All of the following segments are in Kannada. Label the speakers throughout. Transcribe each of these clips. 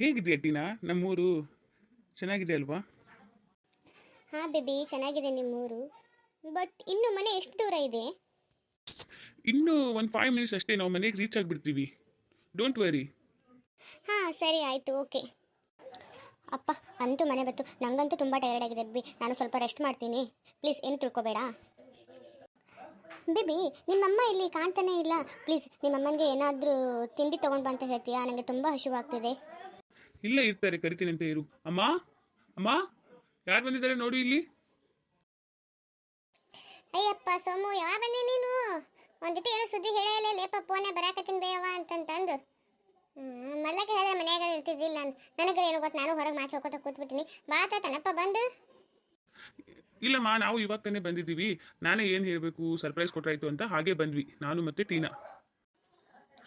Speaker 1: ಹೇಗಿದೆ ಟೀನಾ? ನಮ್ಮೂರು ಚೆನ್ನಾಗಿದೆ ಅಲ್ವಾ?
Speaker 2: ಹಾಂ ಬೇಬಿ ಚೆನ್ನಾಗಿದೆ ನಿಮ್ಮೂರು. ಬಟ್ ಇನ್ನು ಮನೆ ಎಷ್ಟು ದೂರ ಇದೆ?
Speaker 1: ಇನ್ನು ಒಂದು ಫೈವ್ ಮಿನಿಟ್ಸ್ ಅಷ್ಟೇ ನಾವು ಮನೆಗೆ ರೀಚ್ ಆಗಿಬಿಡ್ತೀವಿ. ಡೋಂಟ್ ವರಿ
Speaker 2: ಹಾಂ ಸರಿ ಆಯಿತು ಓಕೆ ಅಪ್ಪ ಅಂತೂ ಮನೆ ಬಂತು ನನಗಂತೂ ತುಂಬ ಟೈರ್ಡ್ ಆಗಿದೆ ಬಿ ನಾನು ಸ್ವಲ್ಪ ರೆಸ್ಟ್ ಮಾಡ್ತೀನಿ. ಪ್ಲೀಸ್ ಏನು ತಿಳ್ಕೊಬೇಡ? ಬೇಬಿ ನಿಮ್ಮಮ್ಮ ಇಲ್ಲಿ ಕಾಣ್ತಾನೇ ಇಲ್ಲ. ಪ್ಲೀಸ್ ನಿಮ್ಮಮ್ಮನಿಗೆ ಏನಾದರೂ ತಿಂಡಿ ತೊಗೊಂಡು ಅಂತ ಹೇಳ್ತೀಯಾ? ನನಗೆ ತುಂಬ ಹಸಿವಾಗ್ತಿದೆ.
Speaker 1: ಇಲ್ಲ ಇರ್ತಾರೆ ಕರಿತೀನಿ ಅಂತ ಇರು. ಅಮ್ಮ ಅಮ್ಮ ಯಾರು ಬಂದಿದ್ದಾರೆ ನೋಡಿ ಇಲ್ಲಿ?
Speaker 2: ಅಯ್ಯಪ್ಪ ಸೋಮು ಯಾವಾಗ ಬಂದೆ ನೀನು? ಒಂದಿಟ್ಟು ಏನೋ ಸುದ್ದಿ ಹೇಳೇ ಇಲ್ಲ ಲೇಪ ಫೋನೆ ಬರಾಕತ್ತೀನಿ ಬೇವ ಅಂತಂತಂದು. ಮಲ್ಲಕ್ಕೆ ಹೇಳಿದ್ರೆ ಮನ್ಯಾಗ ಇರ್ತಿದ್ದಿಲ್ಲ ನಾನು. ನನಗೆ ಏನು ಗೊತ್ತು ನಾನು ಹೊರಗೆ ಮಾತು ಹೋಗ್ಕೊತ ಕೂತ್ಬಿಟ್ಟಿನಿ ಬಾ ತನಪ್ಪ ಬಂದು.
Speaker 1: ಇಲ್ಲಮ್ಮ ನಾವು ಇವಾಗ ತಾನೇ ಬಂದಿದ್ದೀವಿ. ನಾನೇ ಏನು ಹೇಳಬೇಕು ಸರ್ಪ್ರೈಸ್ ಕೊಟ್ರಾಯ್ತು ಅಂತ ಹಾಗೆ ಬಂದ್ವಿ. ನಾನು ಮತ್ತೆ ಟೀನಾ.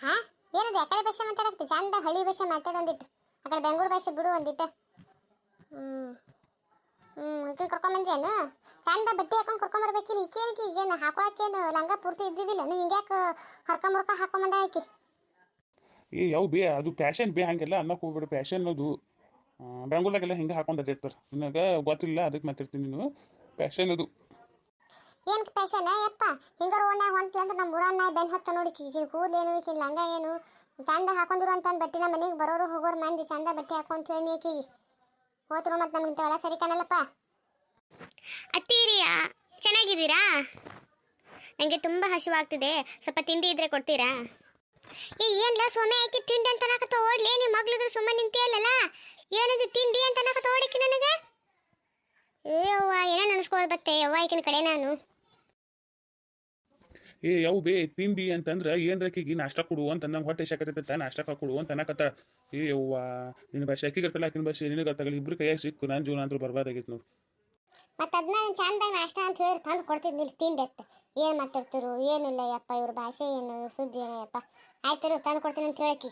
Speaker 2: ಹಾ? ಏನದು ಯಾಕಡೆ ಕಡೆ ಭಾಷೆ ಮಾತಾಡಕ್ತಿ ಚಂದ ಹಳ್ಳಿ ಭಾಷೆ ಮಾತಾಡ ಒಂದಿಟ್ಟು ಆ ಕಡೆ ಬೆಂಗಳೂರು ಭಾಷೆ ಬಿಡು ಒಂದಿಟ್ಟು ಹ್ಮ್. ಹ್ಮ್ ಈಕೆ ಕರ್ಕೊಂಬಂದ್ರೇನು ಚಂದ ಬಟ್ಟೆ ಹಾಕೊಂಡು ಕರ್ಕೊಂಬರ್ಬೇಕಿಲ್ಲ ಈಕೇನಕ್ಕೆ ಈಗೇನು ಹಾಕೋಕೇನು ಲಂಗ ಪೂರ್ತಿ ಇದ್ದಿದ್ದಿಲ್ಲ. ನೀನು ಹಿಂಗ್ಯಾಕೆ ಹರ್ಕ ಮುರ್ಕ ಹಾಕೊಂಬಂದ ಆಕಿ?
Speaker 1: ಏ ಯಾವ ಬೇ ಅದು ಪ್ಯಾಷನ್ ಬೇ ಹಂಗೆಲ್ಲ ಅನ್ನಕ್ಕೆ ಹೋಗ್ಬಿಡು. ಫ್ಯಾಷನ್ ಅದು. ಆ, ಬೆಂಗಳೂರಾಗೆಲ್ಲ ಹಿಂಗೆ ಹಾಕೊಂಡು ಅದಿರ್ತಾರೆ ನಿನಗೆ ಗೊತ್ತಿಲ್ಲ ಅದಕ್ಕೆ ಮಾತಾಡ್ತೀನಿ ನೀನು. ಫ್ಯಾಷನ್ ಅದು.
Speaker 2: ಏನು ಫ್ಯಾಷನ್ ಯಪ್ಪ ಹಿಂಗಾರ ಓಣ್ಯಾಗ ಹೊಂಟಿ ಅಂದ್ರೆ ನಮ್ಮ ಊರನ್ನ ಬೆನ್ ಹತ್ತ ನೋಡಿ ಕೂದಲೇನು ಈಗಿನ ಲಂಗ ಏನು? ಚಂದ ಹಾಕೊಂಡ್ರು ಅಂತ ಬಟ್ಟೆ ನಮ್ಮ ಮನೆಗೆ ಬರೋರು ಹೋಗೋರು ಮಂದಿ ಚಂದ ಬಟ್ಟೆ ಹಾಕೊಂತ ಹೇಳಿ ಈಕಿಗೆ ಹೋದ್ರು ಮತ್ತೆ ನಮ್ಗೆ ಇಂಥವೆಲ್ಲ ಸರಿ ಕಾಣಲ್ಲಪ್ಪ. ಅತ್ತೀರಿಯಾ? ಚೆನ್ನಾಗಿದ್ದೀರಾ? ನನಗೆ ತುಂಬ ಹಸಿವಾಗ್ತಿದೆ. ಸ್ವಲ್ಪ ತಿಂಡಿ ಇದ್ರೆ ಕೊಡ್ತೀರಾ? ಏ ಏನ್ಲ ಸೊಮೆ ಹಾಕಿ ತಿಂಡಿ ಅಂತ ನಾಕತ್ತ ಓಡ್ಲಿ ನಿಮ್ಮ ಮಗಳಿದ್ರು ಸುಮ್ಮನೆ ನಿಂತಿಯಲ್ಲ ಏನದು ತಿಂಡಿ ಅಂತ ನಾಕತ್ತ ಓಡಕ್ಕೆ ನನಗೆ? ಏ ಅವ್ವ ಏನೋ ನೆನೆಸ್ಕೋದು ಬತ್ತೆ ಅವ್ವ ಈಕಿನ ಕಡೆ ನಾನು.
Speaker 1: ಏ ಯಾವ ಬೇ, ತಿಂಡಿ ಅಂತಂದ್ರೆ ಕಿಗಿ ನಾಷ್ಟ ಕೊಡು ಅಂತ ನಂಗೆ ಹೊಟ್ಟೆ ಶಾಕತ್ತ ನಾಷ್ಟ ಕೊಡು ಅಂತ ಅನ್ನಕತ್ತ. ಏ, ಯವ್ವ ನಿನ್ನ ಭಾಷೆ ಅಕ್ಕಿಗೆ ಕರ್ತಲ್ಲ ಆಕಿನ ಭಾಷೆ ನಿನಗೆ ಅರ್ಥಗಲ್ಲ ಇಬ್ರು ಕೈಯಾಗ ಸಿಕ್ಕು ನನ್ನ ಜೀವನ ಅಂದ್ರೂ ಬರ್ಬಾದಾಗಿತ್ತು ನೋಡಿ.
Speaker 2: ಮತ್ತೆ ಅದನ್ನ ಚಂದಾಗ ನಾಷ್ಟ ಅಂತ ಹೇಳಿ ತಂದು ಕೊಡ್ತಿದ್ನಿಲ್ಲ ತಿಂಡಿ ಅತ್ತ ಏನು ಮಾತಾಡ್ತಿರು? ಏನಿಲ್ಲ ಯಪ್ಪ ಇವ್ರ ಭಾಷೆ ಏನು ಸುದ್ದಿ ಏನೋ ಯಪ್ಪ ಆಯ್ತು ತಂದು ಕೊಡ್ತೀನಿ ಅಂತ ಹೇಳಕ್ಕಿ.